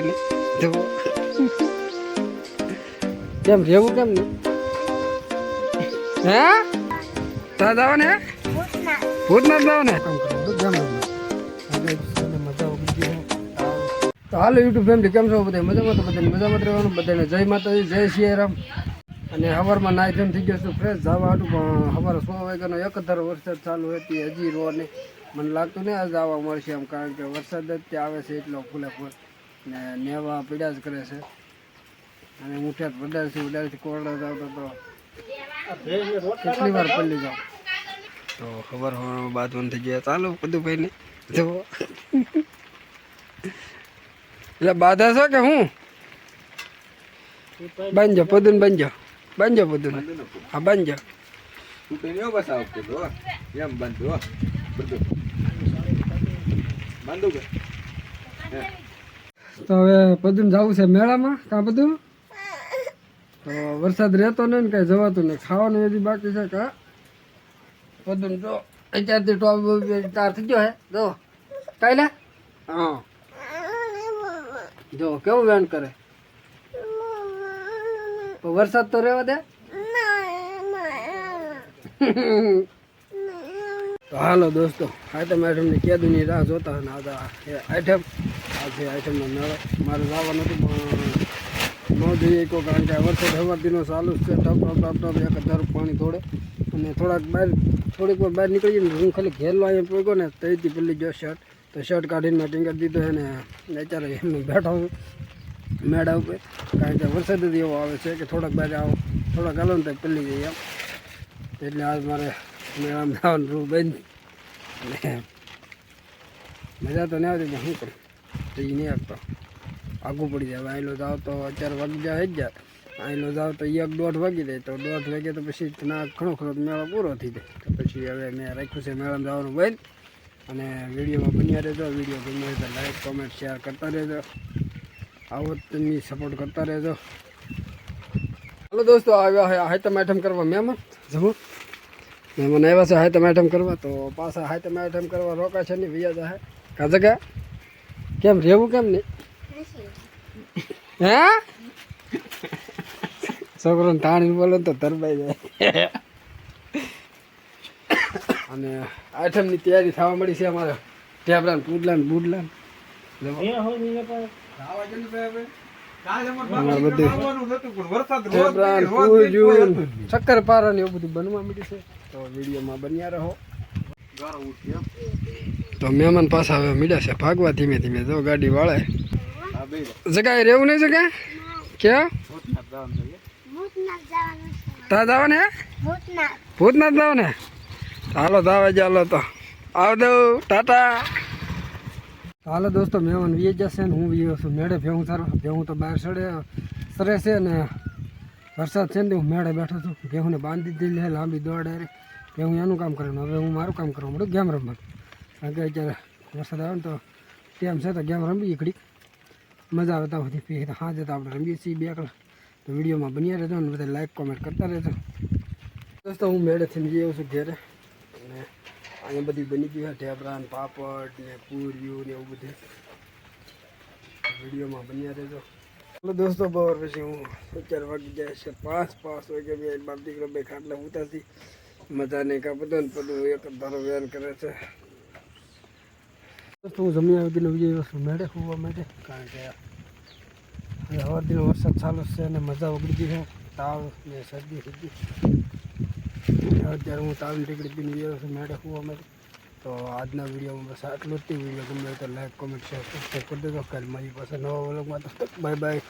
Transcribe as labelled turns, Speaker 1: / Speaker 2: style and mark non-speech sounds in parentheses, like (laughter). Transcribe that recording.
Speaker 1: ભાઈ ને (laughs) કેમ રહેવું કેમ ને હે? તા જાવ ને ભૂતનાથ જાવ ને તો હાલો યુટ્યુબ ફેમિલી કેમ છો બધા? મજામાં તો બધાને મજામાં રહેવાનું? બધાને જય માતાજી જય સિયારામ. અને હવારમાં નાઈ ધન થઈ ગયો છું ફ્રેશ જવા હતું પણ સવારે સો વાગ્યાનો એક ધારો વરસાદ ચાલુ હતી હજી રો ને મને લાગતું નહીં આજ આવવા મળશે એમ કારણ કે વરસાદ જ ત્યાં આવે છે એટલો ફૂલે ફૂલ. ને નેવા પીડા જ કરે છે. અને હું ત્યાં છે વડારથી કોરડા જાવ તો તો કેટલી વાર પલ્લી જાઉં તો ખબર હોવાનું બાદ બંધ થઈ ગયા. ચાલો બધું ભાઈને જુઓ એટલે બાધા છો કે હું? બનજો પદુન બનજો બનજો પદુન. હા બનજો
Speaker 2: તું એવો બસ આવતો તો એમ બાંધો બધું બાંધો કે
Speaker 1: તો હવે પદુન જવું છે મેળામાં, કાં બધું? તો વરસાદ રહેતો નહીં ને કાંઈ જવાતું નહીં. ખાવાનું હજી બાકી છે કા? પદુન જો, અત્યારથી ટોપ તાર થઈ ગયો હે. જો કાંઈ લે હા. જો, કેવું વેન કરે? વરસાદ તો રહેવા દે? તો હાલો દોસ્તો આઈટમ આઈટમની કેદુની રાહ જોતા હોય ને આ તો એ આઈટમ આ છે આઈટમનો મેળો મારે જવાનું હતું, પણ ન જઈએ કહો કારણ કે આ વરસાદ દિનો ચાલુ છે ટપ ટપ ટપ ટપ, એક હજાર પાણી થોડે અને થોડાક બહાર, થોડીક વાર બહાર નીકળી જઈને હું ખાલી ઘેરલો અહીંયા પગ્યો ને તઈથી પેલી ગયો શર્ટ તો શર્ટ કાઢીને મેં ટીંગર દીધો અને અત્યારે એમને બેઠો હું મેળા ઉપર. કારણ કે વરસાદ જ એવો આવે છે કે થોડાક બહાર આવો, થોડાક હાલો ને તો પેલી જઈએ એમ. એટલે આજ મારે મેળામાં જવાનું રૂ બંધ. મજા તો નહીં આવતી પણ શું કરું? તો એ નહીં આપતો. આગું પડી જાય. આયલો જાવ તો અત્યારે વાગી જાય જ જાય. આયલો જાવ તો એક દોઢ વાગી જાય. તો દોઢ વાગે તો પછી ના ઘણો ખરો મેળો પૂરો થઈ જાય. તો પછી હવે મેં રાખ્યું છે મેળામાં જવાનું બંધ. અને વિડીયોમાં બન્યા રહેજો. વીડિયો ગમે તો લાઈક કોમેન્ટ શેર કરતા રહેજો. આવો તેમની સપોર્ટ કરતા રહેજો. હલો દોસ્તો, આવ્યા હોય હાઈતમ આઈટમ કરવા મહેમાન. જમો. મહેમાન આવ્યા છે હાઈતમ આઈટમ કરવા. તો પાછા હાઈતમ આઈટમ કરવા રોકા છે ને વ્યાજ હે. કા જગા કેમ, રહેવું કેમ નહીં હે? છોકરો તાણી બોલો તો તરબાઈ જાય. અને આઠમની તૈયારી થવા મળી છે અમારે. ટેબલા પૂડલાન બુડલાન અમારે બધું
Speaker 2: વરસાદ
Speaker 1: ટેબલાન પારા ને એવું બધું બનવા મળ્યું છે. તો વિડીયોમાં બન્યા રહો. તો મહેમાન પાછા હવે મીડ્યા છે. ભાગવા ધીમે ધીમે જો ગાડી વાળે. જગાએ રહેવું નહીં જગા? ક્યાં તા ભૂતનાથ જાવ ને હાલો જાવે ચાલો તો. આવ દઉં ટાટા હાલો દોસ્તો, મહેમાન વી જશે ને હું વી છું. મેળે ભેવું સારો. ભેવું તો બહાર સડે, સરે છે ને વરસાદ છે ને હું મેળે બેઠો છું. ભેહુંને બાંધી દીધી લાંબી દોડે ભેહું એનું કામ કરવાનું હવે હું મારું કામ કરવા મળ્યું ગેમ રમવાનું. કે અત્યારે વરસાદ આવે ને તો ટેમ છે તો ગેમ રમીએ ઘડીક મજા આવે ત્યાં સુધી તો હા જતા આપણે રમીએ છીએ બે કલાક. તો વિડીયોમાં બન્યા રહેજો ને બધા લાઈક કોમેન્ટ કરતા રહેજો. દોસ્તો, હું મેળેથી જઈ આવું છું ઘેરે. અને અહીંયા બધી બની ગયું છે, ઢેબરા ને પાપડ ને પૂરીઓ ને એવું બધું. વિડીયોમાં બન્યા રહેજો. ચાલો દોસ્તો, બપોર પછી હું ચાર વાગી જાય છે પાંચ પાંચ વાગે બે, બાપ દીકરો બે ખાટલા ઉતારતી મજા નહીં કા બધું ને બધું એક ધારો વેન કરે છે. દોસ્તો હું જમ્યા વગેરે વિજય વસ્તુ મેળે હોવા માટે કારણ કે હવે હવારથી વરસાદ ચાલુ છે અને મજા ઉગડી ગઈ છે. તાવ ને શરદી થઈ ગઈ અત્યારે હું તાવની ટીકડી પીને ગયો છું મેળે હોવા માટે તો આજના વિડીયોમાં બસ આટલું જ. વીડિયો ગમે તો લાઈક કોમેન્ટ શેર સબસ્ક્રાઈબ કરી દેજો. કાલે મારી પાસે નવા વ્લોગમાં તો (laughs) બાય બાય